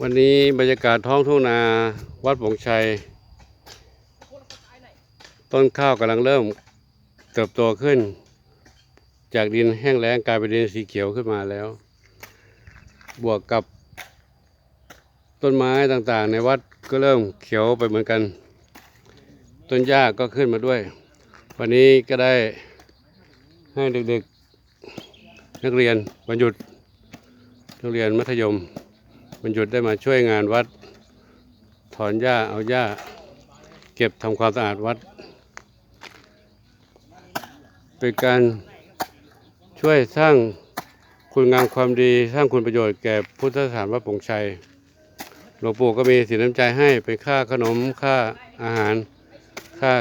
วันนี้บรรยากาศท้องทุ่งนาวัดผงชัย ต้นข้าวกำลังเริ่มเติบโตขึ้น จากดินแห้งแล้งกลายเป็นดินสีเขียวขึ้นมาแล้ว บวกกับต้นไม้ต่างๆ ในวัดก็เริ่มเขียวไปเหมือนกัน ต้นหญ้าก็ขึ้นมาด้วย วันนี้ก็ได้ให้เด็กๆ นักเรียนวันหยุดนักเรียนมัธยม วันหยุดได้มาช่วยงานวัด ถอนหญ้าเอาหญ้า เก็บทำความสะอาดวัด เป็นการช่วยสร้างคุณงามความดีสร้างคุณประโยชน์แก่พุทธสถานวัดปงชัยหลวงปู่ก็มีสินน้ำใจให้เป็นค่าขนมค่าอาหาร ค่า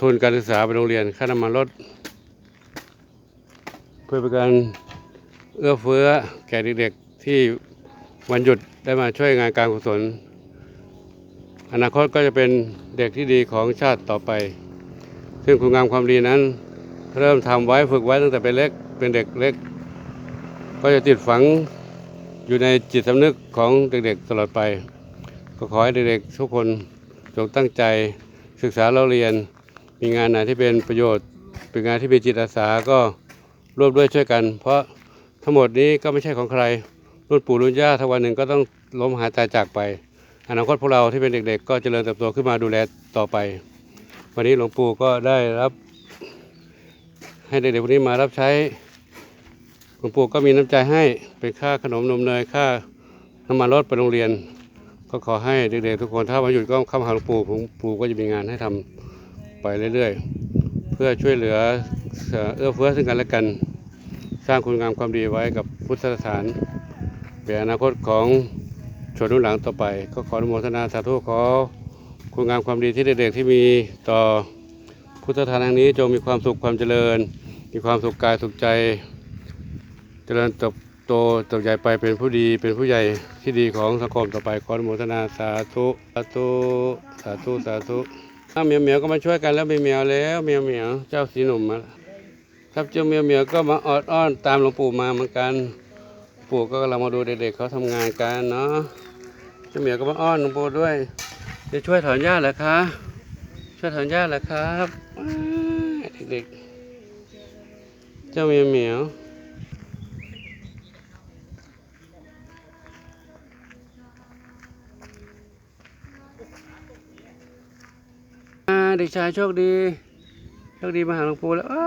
ทุนการศึกษาไปโรงเรียนค่าน้ำมันรถเพื่อเป็นการ เอื้อเฟื้อแก่เด็กๆที่วันหยุดได้มาช่วยงานการกุศล อนาคตก็จะเป็นเด็กที่ดีของชาติต่อไป ซึ่งคุณงามความดีนั้น เริ่มทำไว้ฝึกไว้ตั้งแต่เป็นเล็กเป็นเด็กเล็ก ก็จะติดฝังอยู่ในจิตสำนึกของเด็กๆตลอดไป ก็ขอให้เด็กๆทุกคนจงตั้งใจศึกษาเราเรียน มีงานไหนที่เป็นประโยชน์ เป็นงานที่เป็นจิตอาสาก็ร่วมด้วยช่วยกัน เพราะ ทั้งหมดนี้ก็ไม่ใช่ของใครรุ่นปู่รุ่นย่าถ้าวันหนึ่งก็ต้องล้มหายตายจากไป อนาคตพวกเราที่เป็นเด็กๆ ก็เจริญเติบโตขึ้นมาดูแลต่อไป วันนี้หลวงปู่ก็ได้รับ ให้เด็กๆพวกนี้มารับใช้หลวงปู่ก็มีน้ำใจให้เป็นค่าขนมนมเนยค่าน้ำมันรถไปโรงเรียน ก็ขอให้เด็กๆทุกคนถ้าวันหยุดก็เข้ามาหาหลวงปู่หลวงปู่ก็จะมีงานให้ทำไปเรื่อยๆ เพื่อช่วยเหลือเอื้อเฟื้อซึ่งกันและกัน สร้างคุณงามความดีไว้กับพุทธสถานเป็นอนาคตของชนรุ่นหลังต่อไป ก็ขออนุโมทนาสาธุขอคุณงามความดีที่เด็กๆที่มีต่อพุทธสถานแห่งนี้จงมีความสุขความเจริญ มีความสุขกายสุขใจ เจริญเติบโตเติบใหญ่ไปเป็นผู้ดีเป็นผู้ใหญ่ที่ดีของสังคมต่อไปขออนุโมทนาสาธุสาธุสาธุสาธุถ้าเมียวเมียวก็มาช่วยกันแล้วไม่เมียวแล้วเมียวเมียวเจ้าสีหนุ่มมา ครับเจ้าเมียวเมียวก็มาออดอ้อนตามหลวงปู่มาเหมือนกันปู่ก็กำลังมาดูเด็กๆเขาทำงานกันเนาะเจ้าเมียวก็มาอ้อนหลวงปู่ด้วยจะช่วยถอนหญ้าเหรอคะช่วยถอนหญ้าเหรอครับเด็กๆเจ้าเมียวเมียวเด็กชายโชคดี โชคดีมาหาหลวงปู่แล้วอ้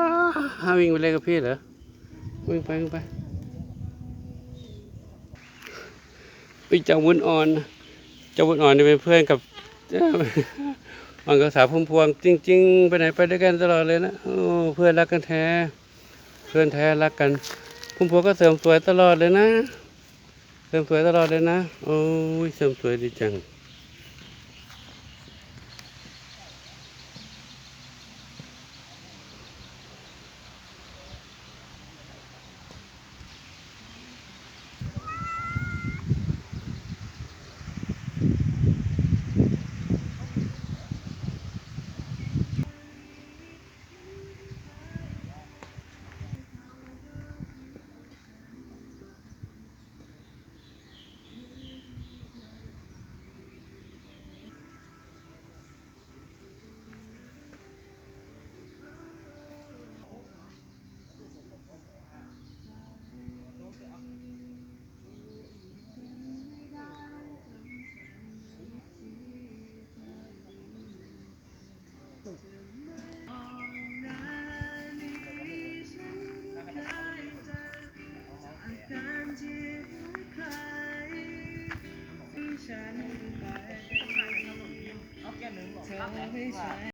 าวิ่งไปเลยกับพี่เหรอวิ่งไปวิ่งไปไปเจ้าวุ้นอ่อนจ้าวุ้นอ่อนนี่เป็นเพื่อนกับอ่อนกับสาวพุ่มพวง จริง ๆ ไปไหนไปด้วยกันตลอดเลยนะโอ้เพื่อนรักกันแท้ เพื่อนแท้รักกัน พุ่มพวงก็เสริมสวยตลอดเลยนะ เสริมสวยตลอดเลยนะ โอ้ยเสริมสวยดีจัง 你没起。